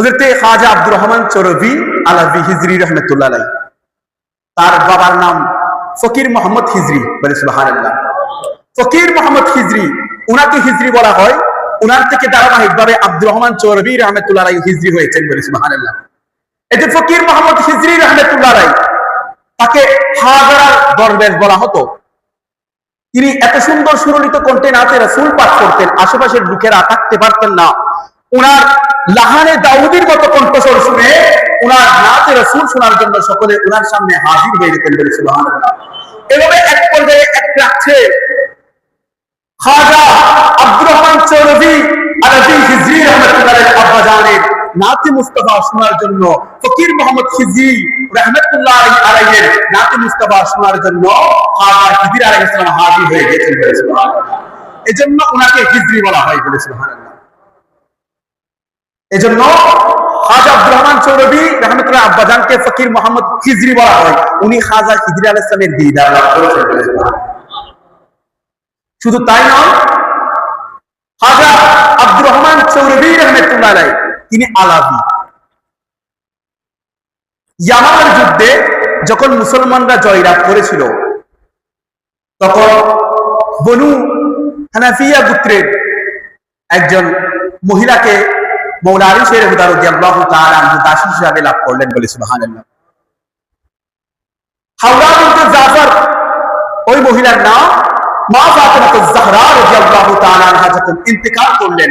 হজরতে খাজা আব্দুর রহমান চরবি আলাভি হিজরি রহমতুল্লাহ আলাই তার বাবার নাম ফকির মোহাম্মদ হিজরি বলে সুবহানাল্লাহ। ফকির মোহাম্মদ হিজরি, উনাকে হিজরি বলা হয়। উনার থেকে ধারাবাহিক ভাবে আব্দুর রহমান চৌরবি রহমতুল্লাহ হিজরি হয়েছেন বলে সুবহানাল্লাহ। এই যে ফকির মোহাম্মদ হিজরি রহমতুল্লাহ তাকে হাজার দরবেশ বলা হতো। তিনি এত সুন্দর সুরলিত কণ্ঠে নাচে রাসূল পাঠ করতেন, আশেপাশের লোকেরা থাকতে পারতেন না। উনার লাহানে দাউদির মতো কণ্ঠস্বর শুনে উনার নাচে রাসূল শোনার জন্য সকলে উনার সামনে হাজির হয়ে যেতেন বলে সুবহানাল্লাহ। এভাবে এক পর্যায়ে এক আব্বা নাতি শোনার জন্য, ফকির মোহাম্মদ নাতি শোনার জন্য হিজরি হয়ে গেছেন বলে সুবহানাল্লাহ। এজন্য উনাকে হিজরি বলা হয় বলে সুবহানাল্লাহ। এজন্য খাজা আব্দুর রহমান চৌরবি রহমতুল্লাহ আব্বাজানকে ফকির মোহাম্মদ বলা হয়। উনি খাজা খিজরি আলাইহিস সালামের দিদার। লাভ করেছেন শুধু তাই নয়, খাজা আব্দুর রহমান চৌরবি রহমতুল্লাহ তিনি যুদ্ধে যখন মুসলমানরা জয়লাভ করেছিল, তখন বনু হানাফিয়া গোত্রের একজন মহিলাকে মৌলা আলী শের হুদার আল্লাহ তাআলা দাসী হিসাবে লাভ করলেন বলে সুবহানাল্লাহ। হাওড়া বিনতে জাফর, ওই মহিলার নাম মা ফাতেমাতুজ জাহরা রাদিয়াল্লাহু তাআলা আনহা যখন ইন্তেকাল করলেন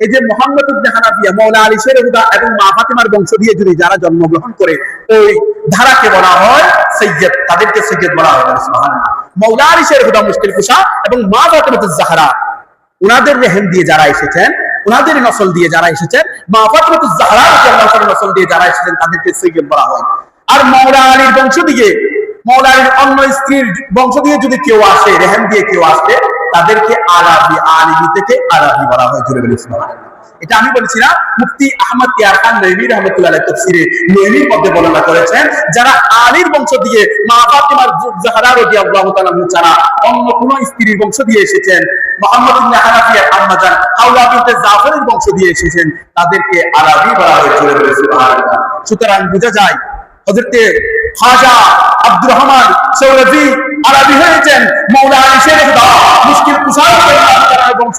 এই যে মোহাম্মদ হানাফিয়া মৌলা আলী শের হুদা এবং মা ফাতেমার বংশ দিয়ে যদি যারা জন্মগ্রহণ করে, ওই ধারাকে বলা হয় সৈয়দ। তাদেরকে সৈয়দ বলা হয় মৌলা আলী শের হুদা মুশকিল কুশা এবং মা ফাতেমাতুজ জাহরা উনাদের রেহেম দিয়ে যারা এসেছেন ওনাদের নসল দিয়ে যারা এসেছেন, মা ফাতেমাতুজ জাহরা নসল দিয়ে যারা এসেছেন, তাদেরকে সৈয়দ বলা হয়। আর মৌলা আলীর বংশ দিয়ে মৌলা আলীর অন্য স্ত্রীর বংশ দিয়ে যদি কেউ আসে রেহেন দিয়ে কেউ আসে তাদেরকে আরবি আলিবি থেকে আরবি বলা হয় জুড়ে বলে এটা আমি বলছি না, মুফতি আহমদ ইয়ার খান নবী রহমতুল্লাহ তফসিরে নবীর মধ্যে বর্ণনা করেছেন, যারা আলীর বংশ দিয়ে মা ফাতিমার জাহরা রাদিয়াল্লাহু তাআলা ছাড়া অন্য কোন স্ত্রীর বংশ দিয়ে এসেছেন, মুহাম্মদ ইবনে হানাফিয়ার আম্মা জান হাওলা বিনতে জাফরের বংশ দিয়ে এসেছেন, তাদেরকে আরবি বলা হয় জুড়ে বলে সুবহানাল্লাহ। সুতরাং বোঝা যায়, হযরতে খাজা আব্দুর রহমান সৌরভি আরবি হয়েছেন, মৌলা আলী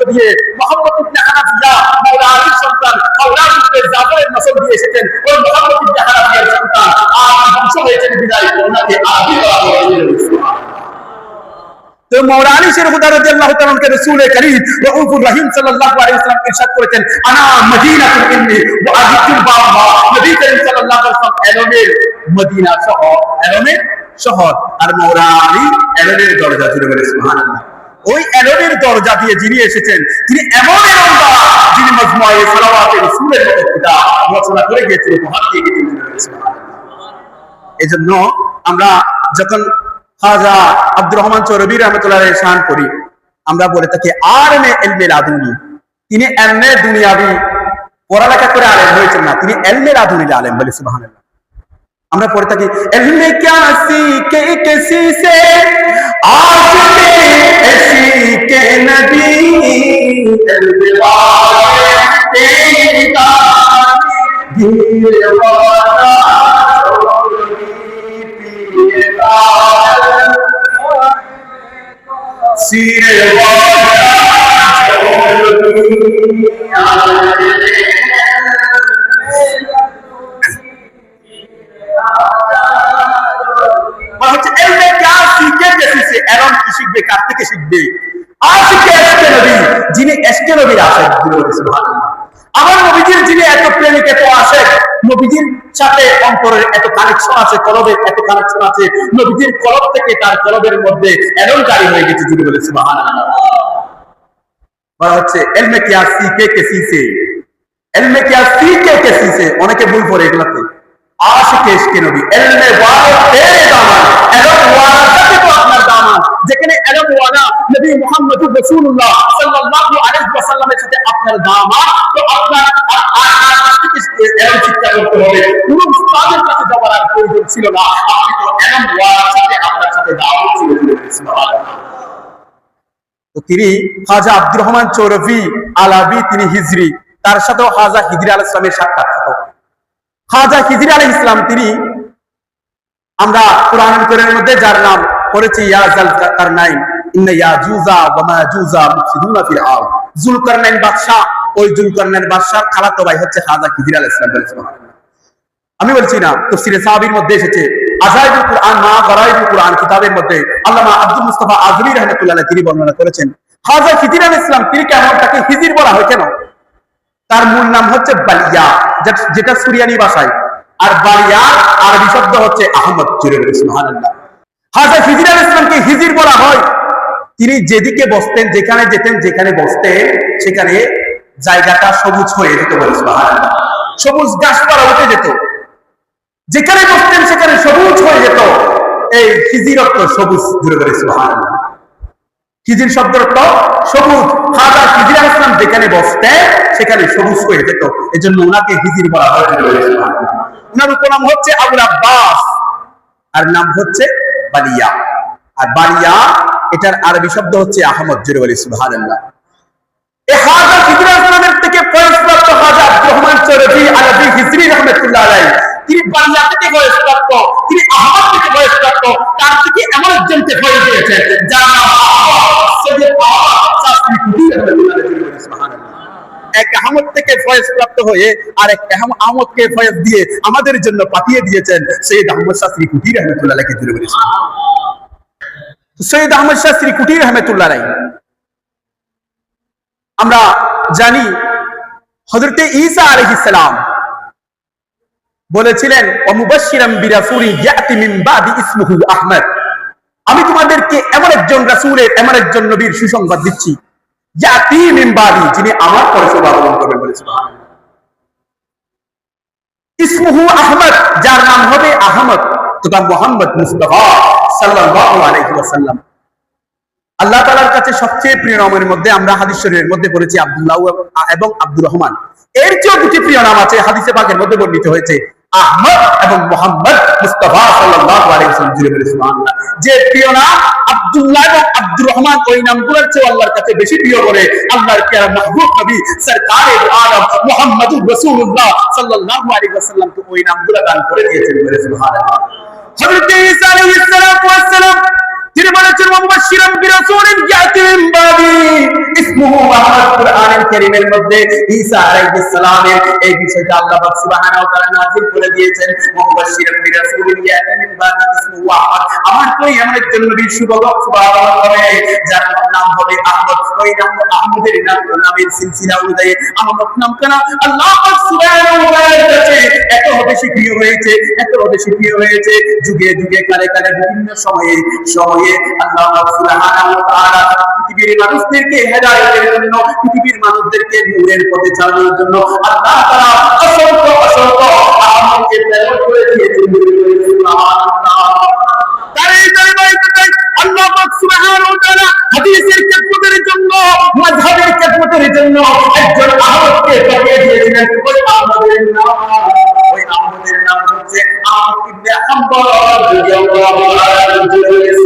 দিয়ে মোহাম্মদ ইবনে হানাফিয়া মৌলা আলীর সন্তান হাওলা বিনতে জাফরের নসল দিয়ে এসেছেন ওই মোহাম্মদ ইবনে হানাফিয়ার সন্তান আর বংশ হয়েছেন বিদায় ওনাকে আরবি বলা হয়েছে তো মৌলা আলী শের হুদা রাদিয়াল্লাহু তাআলা কে রাসূল করিম রাউফুর রহিম সাল্লাল্লাহু আলাইহি ওয়াসাল্লাম ইরশাদ করেছেন আনা মদিনাতুল ইলমি ওয়া আজিতুল বাবা নবী করিম সাল্লাল্লাহু আলাইহি ওয়াসাল্লাম এলমের মদিনা শহর এলমের শহর আর মৌলা আলী এলমের দরজা জুড়ে বলে সুবহানাল্লাহ ওই এলমের দরজা দিয়ে যিনি এসেছেন, তিনি এমন এলমদা যিনি রচনা করে গিয়েছেন, উপহার দিয়ে জুড়ে বলে সুবহানাল্লাহ আমরা যখন খাজা আব্দুর রহমান চৌরবী রহমতুল্লাহ শান করি আমরা বলে থাকি, আর মে এলমে আদুনি তিনি এলমে দুনিয়াবি পড়ালেখা করে আলেম হয়েছেন না, তিনি এলমে আদুনি আলেম বলে, সুবহানাল্লাহ। আমরা পড়ে থাকি এমনি কাসি কে কেসি সে আজ কে এসি কে নবী Sire, vaya, yo me lo tuve, ya me lo tuve. এলম কি শিখবে? কার থেকে শিখবে? এসকে নবী, যিনি এসকে নবীর সুবহানাল্লাহ। আমার নবীজির যিনি এত প্রেমিক, এত নবীজির সাথে অন্তরের এত কানেকশন আছে এত কানেকশন আছে, নবীজির কলব থেকে তার কলবের মধ্যে জারি হয়ে গেছে, যিনি বলে সুবহানাল্লাহ। বলা হচ্ছে, এলমে আসি কে কে সিসে এলমে কি আসি কে কে সিসে অনেকে ভুল করে এগুলাতে। আশিকে নবী। এলমে এলম তিনি খাজা আব্দুর রহমান চৌরফি আলাবি, তিনি হিজরি। তার সাথেও হাজা হিজরি আল ইসলামের সাক্ষাৎ হতো। খাজা হিজরি আল ইসলাম তিনি আমরা কোরআন করের মধ্যে যার নাম পড়েছি ইয়াজাল কারনাইন। খাজা হিজরি আমি বলছি না, তফসিরে সাহাবীর মধ্যে এসেছে। আজাইবুল কুরআন মা গরাইবুল কুরআন কিতাবের মধ্যে আল্লামা আব্দুল মুস্তাফা আজমি রাহমাতুল্লাহ তিনি বর্ণনা করেছেন। হাজা খিদির আল ইসলাম তিনি কেমন তাকে হিজির বলা হয় কেন? তার মূল নাম হচ্ছে বালিয়া, যেটা- সুরিয়ানি ভাষায়। আর বালিয়া আরবি শব্দ হচ্ছে আহমদ জুরে বলে সুবহানাল্লাহ। হাজা খিদির আল ইসলামকে হিজির বলা হয়। তিনি যেদিকে বসতেন, যেখানে যেতেন, যেখানে বসতেন, সেখানে জায়গাটা সবুজ হয়ে যেত সবুজ গাছপালা উঠে যেত। যেখানে বসতেন, সেখানে সবুজ হয়ে যেত। এই খিজির অর্থ সবুজ বলে, সুবহানাল্লাহ। খিজির শব্দ অর্থ সবুজ। হাজা খিজির আলাইহিস সালাম যেখানে বসতেন, সেখানে সবুজ হয়ে যেত। এজন্য ওনাকে হিজির বলা হয় ওনার উপনাম হচ্ছে আবুল আব্বাস। আর নাম হচ্ছে বালিয়া। আর বালিয়া এটার আরবি শব্দ হচ্ছে আহমদ জুড়ে বলে, সুবহানাল্লাহ। এক আহমদ থেকে ফয়েজ প্রাপ্ত হয়ে আর এক দিয়ে আমাদের জন্য পাঠিয়ে দিয়েছেন সৈয়দ আহমদ শাস্ত্রী কুটি রহমতুল্লাহ আলাইহি জুড়ে। সৈয়দ আহমদ শাস্ত্রী কুটি রহমতুল্লাহ আলাইহি আমরা জানি হজরতে আলাইহিস সালাম বলেছিলেন আহমদ। আমি তোমাদেরকে এমন একজন রাসূলের, এমন একজন নবীর সুসংবাদ দিচ্ছি, ইয়াতি মিন যিনি আমার পরে শুভাগমন করবেন বলেছেন ইসমুহু আহমদ, যার নাম হবে আহমদ, তথা মোহাম্মদ মুস্তাফা। সাল্লাল্লাহু আলাইহি ওয়াসাল্লাম। আল্লাহ তালার কাছে সবচেয়ে প্রিয় নামের মধ্যে আমরা হাদিস শরীফের মধ্যে পড়েছি আব্দুল্লাহ এবং আব্দুর রহমান এর চেয়েও দুটি প্রিয় নাম আছে, হাদিসে পাকের মধ্যে বর্ণিত হয়েছে আহমদ এবং মোহাম্মদ মুস্তাফা সাল্লাল্লাহু আলাইহি ওয়াসাল্লাম, জুড়ে বলে সুবহানাল্লাহ। যে প্রিয় নাম আব্দুল্লাহ এবং আব্দুর রহমান ওই নামগুলোর চেয়ে আল্লাহর কাছে বেশি প্রিয় বলে আল্লাহর প্রিয় মাহবুব নবী সরকারে আলম মুহাম্মদুর রাসূলুল্লাহ সাল্লাল্লাহু আলাইহি ওয়াসাল্লামকে ওই নামগুলো দান করে দিয়েছেন বলে সুবহানাল্লাহ। হযরত ঈসা আলাইহিস সালাতু ওয়াস সালাম তিনি বলেছেন মুবাশশিরাম বিরাসূলিন ইয়াতি মিন বাদি। ইসমুহু আহমদ কুরআনুল কারীমের মধ্যে ঈসা আলাইহিস সালামের এই বিষয়টা আল্লাহ পাক সুবহানাহু ওয়া তাআলা নাযিল করে দিয়েছেন। মুবাশশিরাম বিরাসূলিন ইয়াতি মিন বাদি। ইসমুহু আহমদ আমার কই এমন একজন নবীর শুভগত সুবহানাল্লাহ হবে, যার নাম হবে আহমদ। ওই নাম আহমদের নাম নামের সিলসিলা অনুযায়ী আহমদ নাম কেন আল্লাহ পাক সুবহানাহু ওয়া তাআলার কাছে এত বেশি প্রিয় হয়েছে, এত বেশি প্রিয় হয়েছে। যুগে যুগে কালে কালে বিভিন্ন সময়ে সময়ে আল্লাহ সুবহানাহু ওয়া তাআলা পৃথিবীর মানুষদেরকে হেদায়েতের জন্য পৃথিবীর মানুষদেরকে নূরের পথে চালানোর জন্য আল্লাহ তাআলা অসংখ্য অসংখ্য আহমদকে প্রেরণ করে দিয়েছেন সুবহানাল্লাহ তার এই আল্লাহ সুবহানাহু ওয়া তাআলা হাদিসের খেদমতের জন্য মাযহাবের খেদমতের জন্য একজন আহমদকে পাঠিয়ে দিয়েছিলেন ওই আহমদের নাম ওই আহমদের নাম হচ্ছে আহমদ ইবনে হাম্বল রাদিয়াল্লাহু আনহু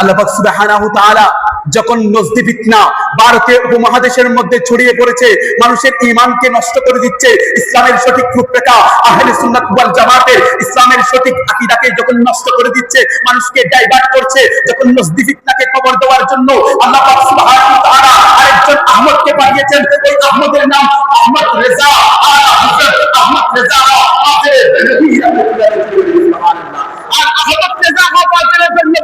আল্লাহ পাক সুবহানাহু তাআলা যখন নজদি ফিতনা ভারতীয় উপমহাদেশের মধ্যে ছড়িয়ে পড়েছে, মানুষের ইমানকে নষ্ট করে দিচ্ছে, ইসলামের সঠিক রূপরেখা আহলে সুন্নাত ওয়াল জামাতের ইসলামের সঠিক আকীদাকে যখন নষ্ট করে দিচ্ছে, মানুষকে ডাইভার্ট করছে, যখন নজদি ফিতনাকে খবর দেওয়ার জন্য আল্লাহ পাক তাআলা আরেকজন আহমদকে পাঠিয়েছেন, ওই আহমদের নাম আহমদ রেজা। আলা হযরত আহমদ রেজা।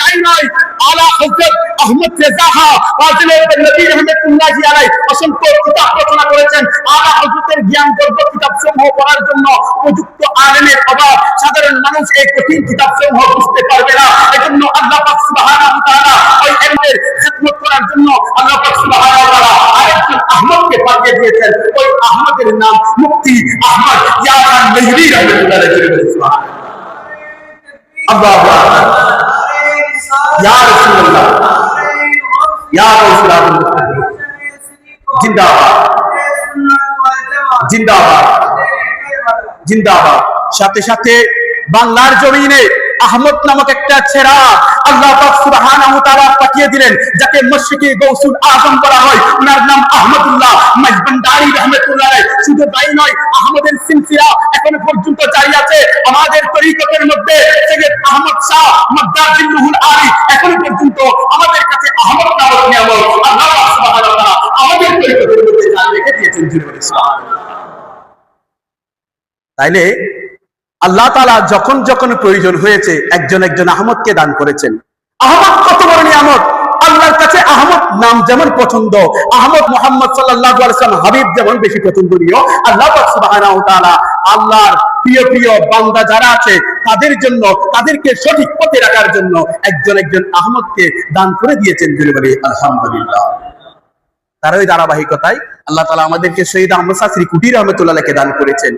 তাই নয়। আলা হযরত আহমদ রেজাহা ফাজিলের নবী রহমাতুল্লাহ আলাই অসংখ্য কিতাব রচনা করেছেন। আলা হযরতের জন্য উপযুক্ত আলেমের অভাব। সাধারণ মানুষ এই কঠিন কিতাব সমূহ বুঝতে পারবে না। এজন্য আল্লাহ পাক সুবহানাহু তাআলা ওই ইলমের খিদমত করার জন্য আল্লাহ পাক আহমদকে পাঠিয়ে দিয়েছেন। ওই আহমদের নাম মুফতি আহমদ ইয়া খান মেহরি আলাইহি সাথে সাথে বাংলার জমিনে আহমদ নামক একটা ছেড়া আল্লাহ সুবহানাহু পাঠিয়ে দিলেন, যাকে মশরিকি গৌসুল আজম বলা হয়। ওনার নাম আহমদুল্লাহ রাহমাতুল্লাহ শুধু নয় আহমদের এখনও পর্যন্ত আছে। আমাদের তরিকতের মধ্যে আহমদ শাহ আলী এখনও পর্যন্ত আমাদের কাছে আহমদ আমাদের তরিকতের মধ্যে রেখে দিয়েছেন তাইলে আল্লাহ তালা যখন যখন প্রয়োজন হয়েছে একজন একজন আহমদকে দান করেছেন। আহমদ কত বড় নিয়ামত? নাম যেমন পছন্দ, আহমদ মোহাম্মদ সাল্লাহ আলাইসাল্লাম হাবিব যেমন বেশি পছন্দনীয়। আল্লাহ তাআলা আল্লাহর প্রিয় প্রিয় বান্দা যারা আছে, তাদের জন্য, তাদেরকে সঠিক পথে রাখার জন্য একজন একজন আহমদকে দান করে দিয়েছেন জুড়ে বলি, আলহামদুলিল্লাহ। তার ওই ধারাবাহিকতায় আল্লাহ তালা আমাদেরকে শহীদ আহমদ শাস্ত্রী কুটির রহমতুল্লাহকে দান করেছেন।